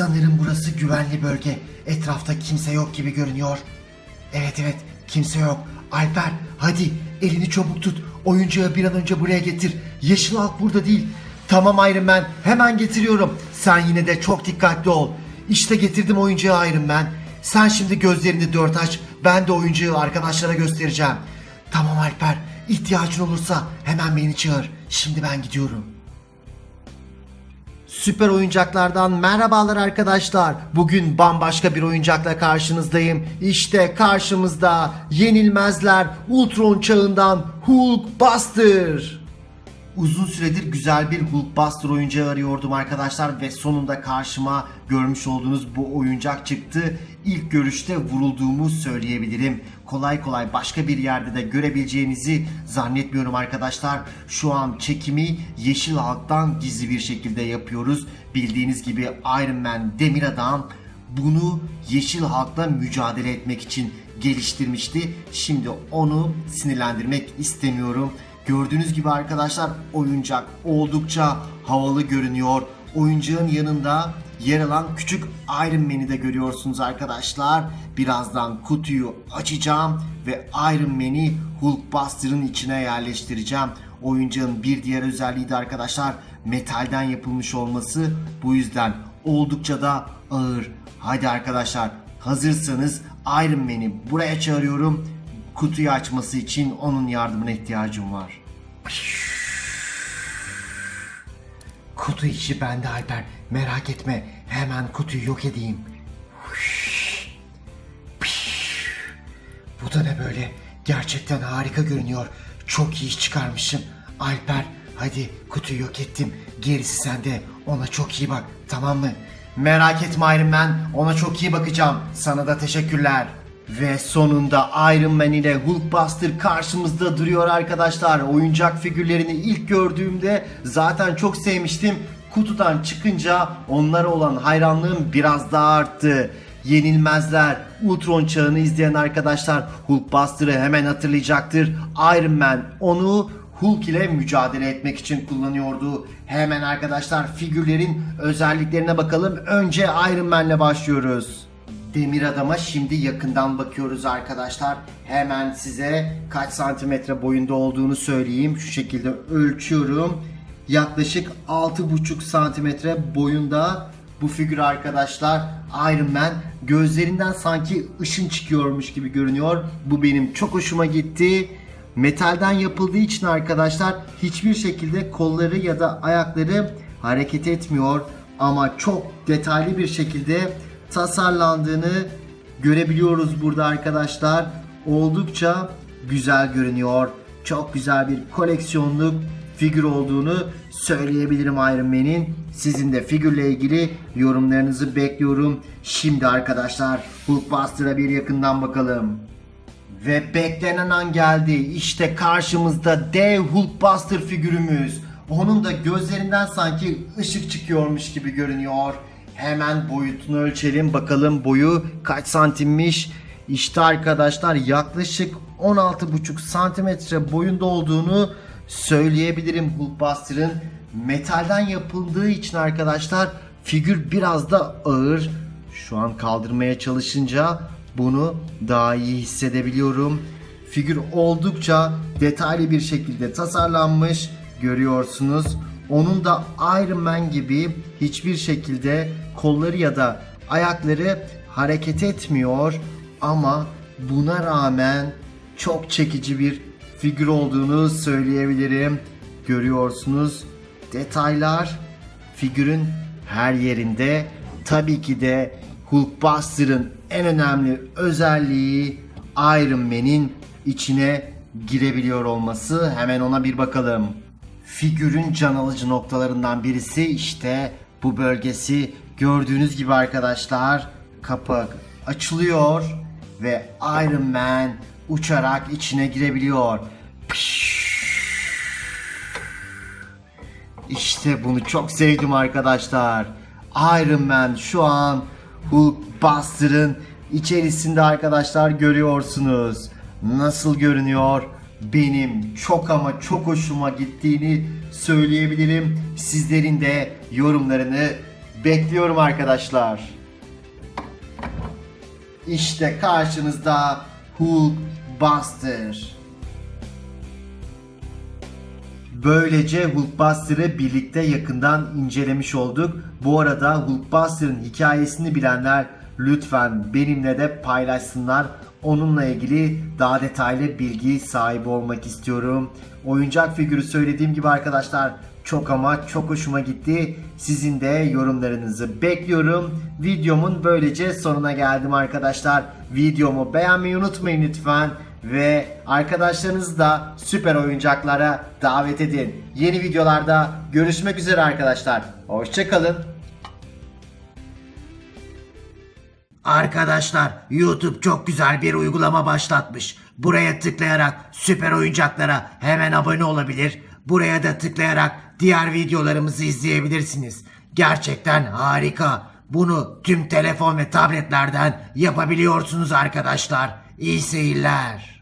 Sanırım burası güvenli bölge. Etrafta kimse yok gibi görünüyor. Evet evet kimse yok. Alper hadi elini çabuk tut. Oyuncağı bir an önce buraya getir. Yeşil halk burada değil. Tamam Iron Man hemen getiriyorum. Sen yine de çok dikkatli ol. İşte getirdim oyuncağı Iron Man. Sen şimdi gözlerini dört aç. Ben de oyuncağı arkadaşlara göstereceğim. Tamam Alper ihtiyacın olursa hemen beni çağır. Şimdi ben gidiyorum. Süper oyuncaklardan merhabalar arkadaşlar. Bugün bambaşka bir oyuncakla karşınızdayım. İşte karşımızda yenilmezler Ultron çağından Hulkbuster. Uzun süredir güzel bir Hulkbuster oyuncağı arıyordum arkadaşlar ve sonunda karşıma görmüş olduğunuz bu oyuncak çıktı. İlk görüşte vurulduğumu söyleyebilirim. Kolay kolay başka bir yerde de görebileceğinizi zannetmiyorum arkadaşlar. Şu an çekimi Yeşil Halk'tan gizli bir şekilde yapıyoruz. Bildiğiniz gibi Iron Man Demir Adam bunu Yeşil Halk'la mücadele etmek için geliştirmişti. Şimdi onu sinirlendirmek istemiyorum. Gördüğünüz gibi arkadaşlar oyuncak oldukça havalı görünüyor. Oyuncağın yanında yer alan küçük Iron Man'i de görüyorsunuz arkadaşlar. Birazdan kutuyu açacağım ve Iron Man'i Hulkbuster'ın içine yerleştireceğim. Oyuncağın bir diğer özelliği de arkadaşlar metalden yapılmış olması. Bu yüzden oldukça da ağır. Hadi arkadaşlar hazırsanız Iron Man'i buraya çağırıyorum. Kutuyu açması için onun yardımına ihtiyacım var. Kutu işi bende Alper. Merak etme. Hemen kutuyu yok edeyim. Bu da ne böyle? Gerçekten harika görünüyor. Çok iyi çıkarmışım. Alper hadi kutuyu yok ettim. Gerisi sende. Ona çok iyi bak tamam mı? Merak etme Iron Man. Ona çok iyi bakacağım. Sana da teşekkürler. Ve sonunda Iron Man ile Hulkbuster karşımızda duruyor arkadaşlar. Oyuncak figürlerini ilk gördüğümde zaten çok sevmiştim. Kutudan çıkınca onlara olan hayranlığım biraz daha arttı. Yenilmezler. Ultron çağını izleyen arkadaşlar Hulkbuster'ı hemen hatırlayacaktır. Iron Man onu Hulk ile mücadele etmek için kullanıyordu. Hemen arkadaşlar figürlerin özelliklerine bakalım. Önce Iron Man'le başlıyoruz. Demir adama şimdi yakından bakıyoruz arkadaşlar. Hemen size kaç santimetre boyunda olduğunu söyleyeyim. Şu şekilde ölçüyorum. Yaklaşık 6,5 santimetre boyunda bu figür arkadaşlar. Iron Man gözlerinden sanki ışın çıkıyormuş gibi görünüyor. Bu benim çok hoşuma gitti. Metalden yapıldığı için arkadaşlar hiçbir şekilde kolları ya da ayakları hareket etmiyor ama çok detaylı bir şekilde tasarlandığını görebiliyoruz burada arkadaşlar. Oldukça güzel görünüyor. Çok güzel bir koleksiyonluk figür olduğunu söyleyebilirim Iron Man'in. Sizin de figürle ilgili yorumlarınızı bekliyorum. Şimdi arkadaşlar Hulkbuster'a bir yakından bakalım. Ve beklenen an geldi. İşte karşımızda dev Hulkbuster figürümüz. Onun da gözlerinden sanki ışık çıkıyormuş gibi görünüyor. Hemen boyutunu ölçelim bakalım boyu kaç santimmiş. İşte arkadaşlar yaklaşık 16,5 santimetre boyunda olduğunu söyleyebilirim Hulkbuster'ın. Metalden yapıldığı için arkadaşlar figür biraz da ağır. Şu an kaldırmaya çalışınca bunu daha iyi hissedebiliyorum. Figür oldukça detaylı bir şekilde tasarlanmış görüyorsunuz. Onun da Iron Man gibi hiçbir şekilde kolları ya da ayakları hareket etmiyor ama buna rağmen çok çekici bir figür olduğunu söyleyebilirim. Görüyorsunuz detaylar figürün her yerinde. Tabii ki de Hulkbuster'ın en önemli özelliği Iron Man'in içine girebiliyor olması. Hemen ona bir bakalım. Figürün can alıcı noktalarından birisi işte bu bölgesi. Gördüğünüz gibi arkadaşlar kapı açılıyor ve Iron Man uçarak içine girebiliyor. İşte bunu çok sevdim arkadaşlar. Iron Man şu an Hulkbuster'ın içerisinde arkadaşlar görüyorsunuz. Nasıl görünüyor? Benim çok ama çok hoşuma gittiğini söyleyebilirim. Sizlerin de yorumlarını Bekliyorum arkadaşlar. İşte karşınızda Hulkbuster. Böylece Hulkbuster'ı birlikte yakından incelemiş olduk. Bu arada Hulkbuster'ın hikayesini bilenler lütfen benimle de paylaşsınlar. Onunla ilgili daha detaylı bilgi sahibi olmak istiyorum. Oyuncak figürü söylediğim gibi arkadaşlar çok ama çok hoşuma gitti. Sizin de yorumlarınızı bekliyorum. Videomun böylece sonuna geldim arkadaşlar. Videomu beğenmeyi unutmayın lütfen. Ve arkadaşlarınızı da süper oyuncaklara davet edin. Yeni videolarda görüşmek üzere arkadaşlar. Hoşçakalın. Arkadaşlar YouTube çok güzel bir uygulama başlatmış. Buraya tıklayarak süper oyuncaklara hemen abone olabilir. Buraya da tıklayarak diğer videolarımızı izleyebilirsiniz. Gerçekten harika. Bunu tüm telefon ve tabletlerden yapabiliyorsunuz arkadaşlar. İyi seyirler.